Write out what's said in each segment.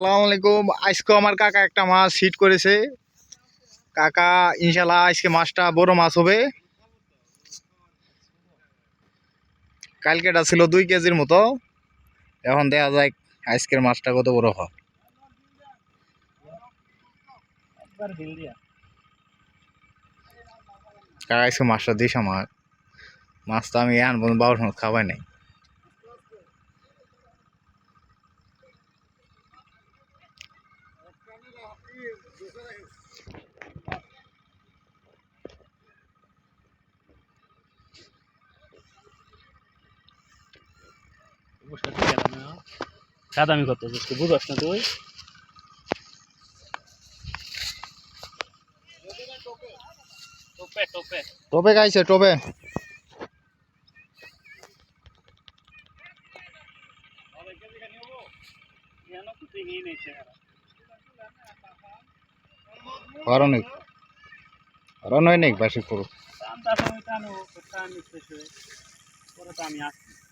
আসসালামু আলাইকুম। আজকে আমার কাকা একটা মাছ হিট করেছে। কাকা ইনশাল্লাহ আজকে মাছটা বড় মাছ হবে। কালকেটা ছিল দুই কেজির মতো। এখন দেখা যায় আজকের মাছটা কত বড় হয়। কাকা, আজকে মাছটা দিস আমার। মাছটা আমি এখন বাবুর সময় খাবাই নাই। কাদামি করতে তুই বুঝস না তুই টোপে গাইছে টোপে অরণিক অরণিক বাসি করো আমি আসছি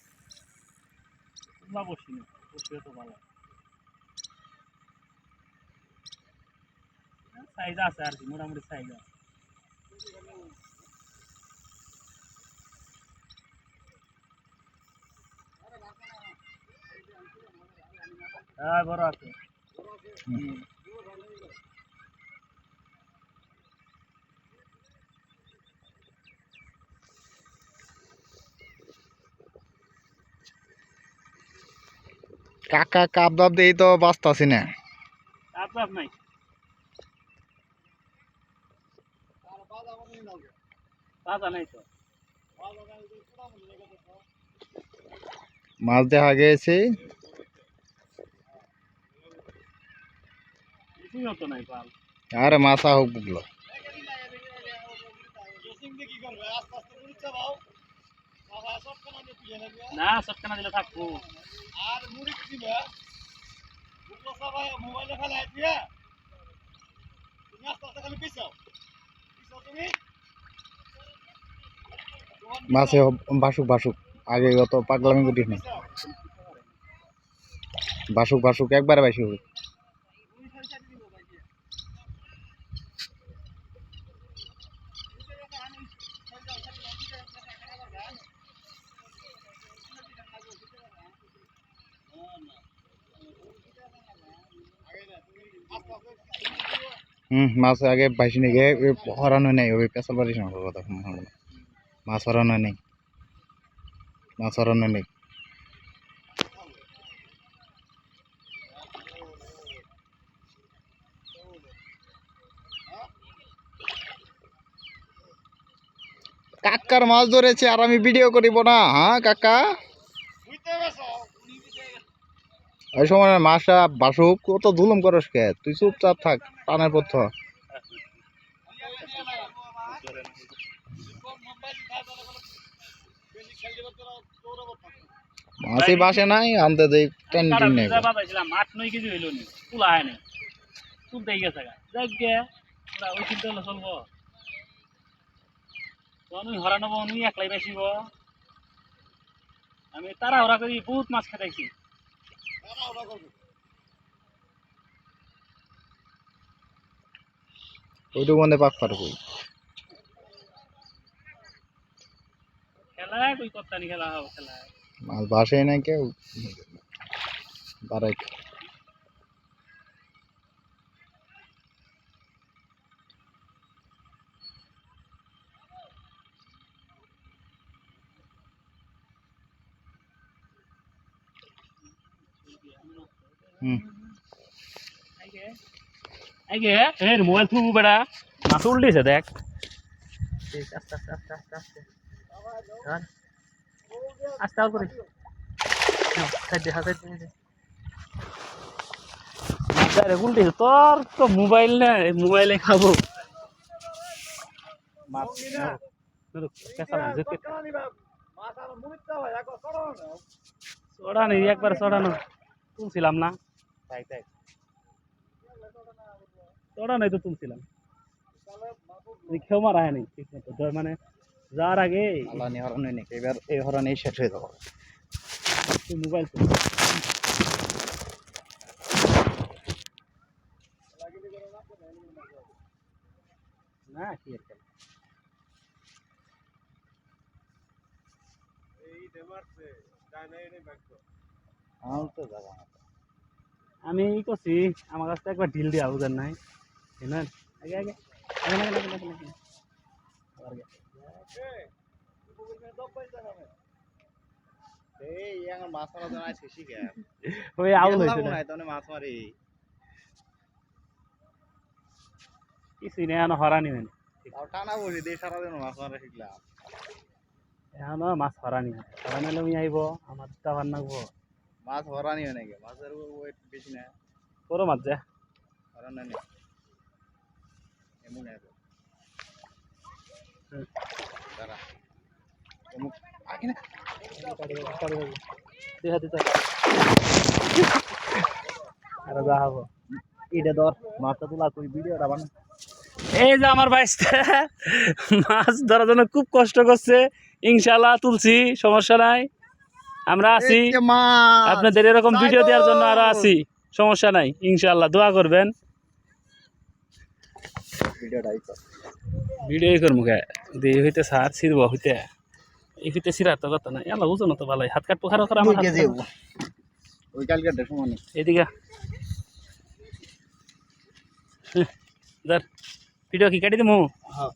বসিনি বসিও তো ভালো। সাইজ আছে আর কি, মোটামুটি সাইজ আছে। হ্যাঁ বড় আছে। হুম। কাকা কাপ দাপ দিয়ে তো বাঁচতাছি না। চাপ চাপ নাই। তাজা নাই তো। মাছ দেখা গেছে। কিছুই তো নাই পাল। আরে মাছা হোক বুকলো না সটকানা দিলে থাকব। মাছে বাসুক বাসুক আগে অত পাগলামি করিস না বাসুক বাসুক একবারে বেশি হবে মাছ আগে বাইশি নাকি? হরানো নেই ওই পেশাল কথা মাছ হরানো নেই মাছ হরানো নেই কাকার মাছ ধরেছে আর আমি ভিডিও করিব না হ্যাঁ কাকা ওই সময় মাছটা বাসুক কত ধুলুম করস কে? তুই চুপচাপ থাক টানের পথ মাছই বাসে নাই আনতে দেই টেন টেন নেই। বাজাইছিলাম আট নয় কেজি হইল নি তুলা হয় নাই। তুলতেই গেছে গা। যাক গে ওরা ওই চিন্তা হলে চলবো। তখন ওই হরা নেব উনি একলাই বেশিব আমি তারা হরা করি বহুত মাছ খাটাইছি। ওইটুকু মধ্যে পাক পারবো খেলা কই করতানি খেলা হোক খেলা মাছ বাসে না কেউ বাড়াই হুম আইগে আইগে এ মোবাইল থুবু বেড়া মাছ উল্টিছে দেখ আস্তে আস্তে আস্তে আস্তে আস্তে ধর। আস্তে আর করে সাইড দে সাইড দে মাথায় উল্টিছে তোর তো মোবাইল না মোবাইলে খাব মাছ ধরো, কেঁচা মাছ, যেতে- চড়া নেই একবার চড়ানো তুলছিলাম না তাই তাই চড়া নাই তো তুলছিলাম। খেয়েও মারা হয়নি ঠিক মতো। মানে যাওয়ার আগে হরণ এবার এই হরণেই শেষ হয়ে যাব। মোবাইল না কি আর খেলা। আমার তো জায়গা না। আমি ই করছি আমার কাছে একবার ঢিল দিয়া বুঝেন নাই। শুনেন আগে আগে। আগে আগে আগে আগে আগে। আবার আগে। এই ইয়াঙ্গার মাছ হরানি হরানি আইব আমার তো আবার নাকবো। মাছ হরানি হয় নাকি মাছের ওয়েট বেশি না করো মাছ যা। হরান নেই এমন হুম। দাঁড়া অমুক আগে না। তুই হাতে তো আর যা হব। এটা ধর মাছটা তোলা কই ভিডিওটা বানা এই যে আমার ভাইস্তা মাছ ধরার জন্য খুব কষ্ট করছে ইনশাল্লাহ তুলছি সমস্যা নাই। আমরা আছি। আপনাদের এরকম ভিডিও দেওয়ার জন্য আরও আছি। সমস্যা নাই ইনশাল্লাহ দোয়া করবেন। করব দিয়ে হইতে সার ছিড়ব হইতে। এই হইতে ছিড়ার তো কথা না এলা বুঝো না তো ভালোই। হাত কাটবো খারাপ খারাপ আমার। ওই কালকে এদিকে ভিডিও কি কাটি হ্যাঁ।